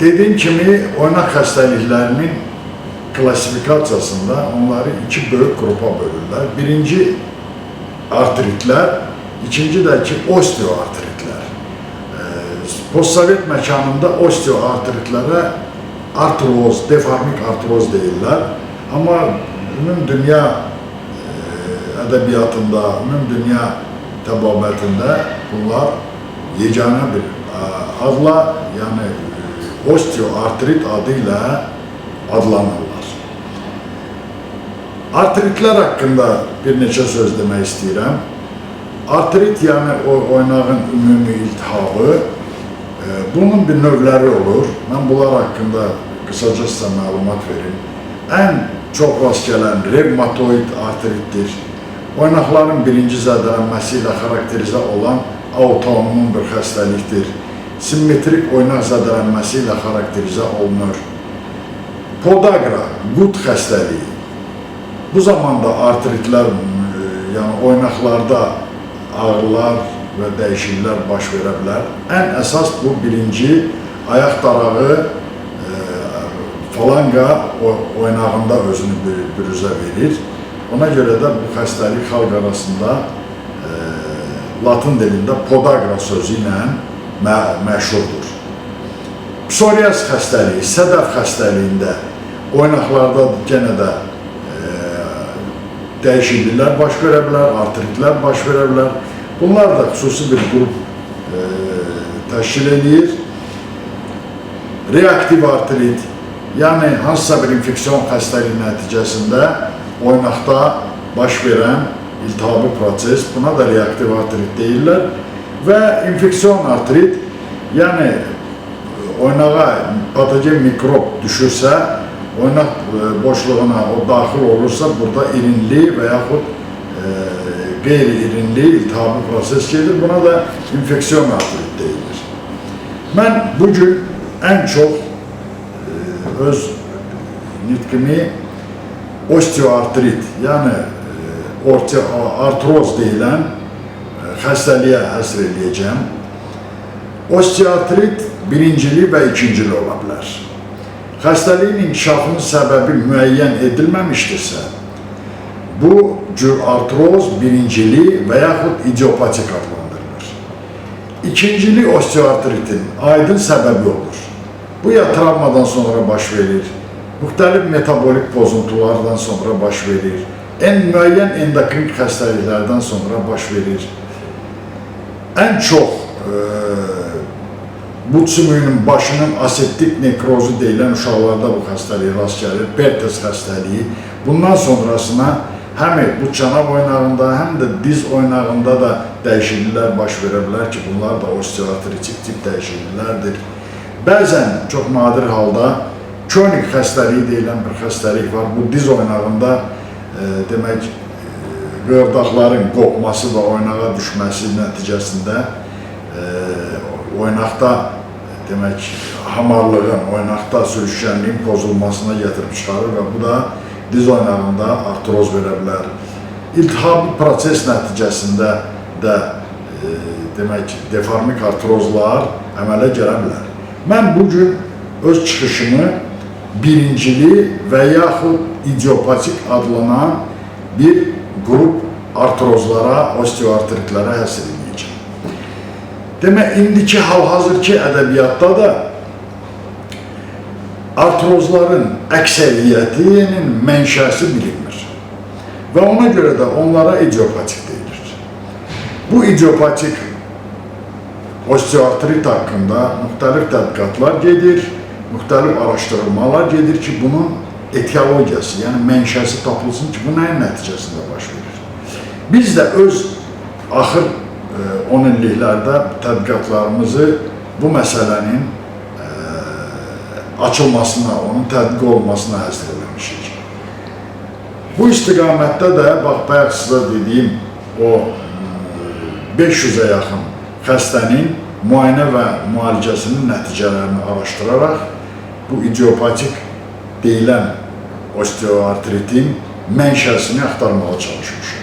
Dediğim kimi oynak xəstəliklərinin klasifikasiyasında onları iki böyük qrupa bölürlər. Birinci artritlər, ikinci də ki osteoartritlər. Ee, Postsovet məkanında osteoartritlərə artroz, deformik artroz deyirlər. Amma ümum dünya e, ədəbiyyatında, ümum dünya təbabətində bunlar yeganə bir e, adla, yəni e, osteoartrit adı ilə adlanırlar. Artritlər haqqında bir neçə söz demək istəyirəm. Artrit yəni o oynağın ümumi iltihabı, e, bunun bir növləri olur. Mən bunlar haqqında qısaca sizə məlumat verim. Ən çox rast gələn revmatoid artritdir. Oynaqların birinci zədələnməsi ilə xarakterizə olan autoimmün bir xəstəlikdir. Simmetrik oynaq zədələnməsi ilə xarakterizə olunur. Podagra, qut xəstəliyi. Bu zamanda artritlər, e, yəni oynaqlarda ağrılar və dəyişikliklər baş verə bilər. Ən əsas bu birinci ayaq darağı e, falanga oynağında özünü bür- bürüzə verir. Ona görə də bu xəstəlik xalq arasında e, latın dilində podagra sözü məşhurdur. Psoriaz xəstəliyi, sədəf xəstəliyində oynaqlarda yenə də e, dəyişikliklər baş verə bilər, artritlər baş verə bilər. Bunlar da xüsusi bir qrup e, təşkil edir. Reaktiv artrit, yəni hansısa bir infeksiyon xəstəliyi nəticəsində oynaqda baş verən iltihabi proses, buna da reaktiv artrit deyirlər. Və infeksiyon artrit, yəni oynağa patogen mikrob düşürsə, oynaq e, boşluğuna o daxil olursa, burada irinli və yaxud e, qeyri-irinli iltihabi proses gedir. Buna da infeksiyon artrit deyilir. Mən bugün ən çox e, öz nitqimi osteoartrit, yəni e, orte- artroz deyilən həsr eləyəcəm. Osteoartrit birincili və ikincili ola bilər. Xəstəliyin inkişafının səbəbi müəyyən edilməmişdirsə, bu cür artroz birincili və yaxud idiopatik adlandırılır. İkincili osteoartritin aydın səbəbi olur. Bu ya travmadan sonra baş verir, müxtəlif metabolik pozuntulardan sonra baş verir, en müəyyən endokrin xəstəliklərdən sonra baş verir. Ən çox e, bu sümüyünün başının asettik nekrozu deyilən uşaqlarda bu xəstəliyə rast gəlir, Bertes xəstəliyi. Bundan sonrasına həm bu çanaq oynağında, həm də diz oynağında da dəyişikliklər baş verə bilər ki, bunlar da osteoartritik tip dəyişikliklərdir. Bəzən çox nadir halda kronik xəstəliyi deyilən bir xəstəlik var. Bu diz oynağında e, demək qırdaqların qopması və oynağa düşməsi nəticəsində e, oynaqda demək hamarlığın, oynaqda sürüşkənliyin pozulmasına gətirib çıxarır və bu da diz oynağında artroz verə bilər. İltihabi proses nəticəsində də e, demək deformik artrozlar əmələ gələ bilər. Mən bu öz çıxışımı birincili və yaxud idiopatik adlanan bir qrup artrozlara, osteoartritlərə həsr edəcəm. Demək, indiki hal-hazırki ədəbiyyatda da artrozların əksəriyyətinin mənşəsi bilinmir. Və ona görə də onlara idiopatik deyilir. Bu idiopatik osteoartrit haqqında müxtəlif tədqiqatlar gedir, müxtəlif araşdırmalar gedir ki, bunun etiologiyası, yəni mənşəsi tapılsın ki, bu nəyin nəticəsində baş verir. Biz də öz axır e, 10 illiklərdə tədqiqatlarımızı bu məsələnin e, açılmasına, onun tədqiq olunmasına həsr eləmişik. Bu istiqamətdə də bax bayaq sizə dediyim o e, 500-ə yaxın xəstənin müayinə və müalicəsinin nəticələrini araşdıraraq bu idiopatik deyilən osteoartritin mənşəsini axtarmağa çalışmışıq.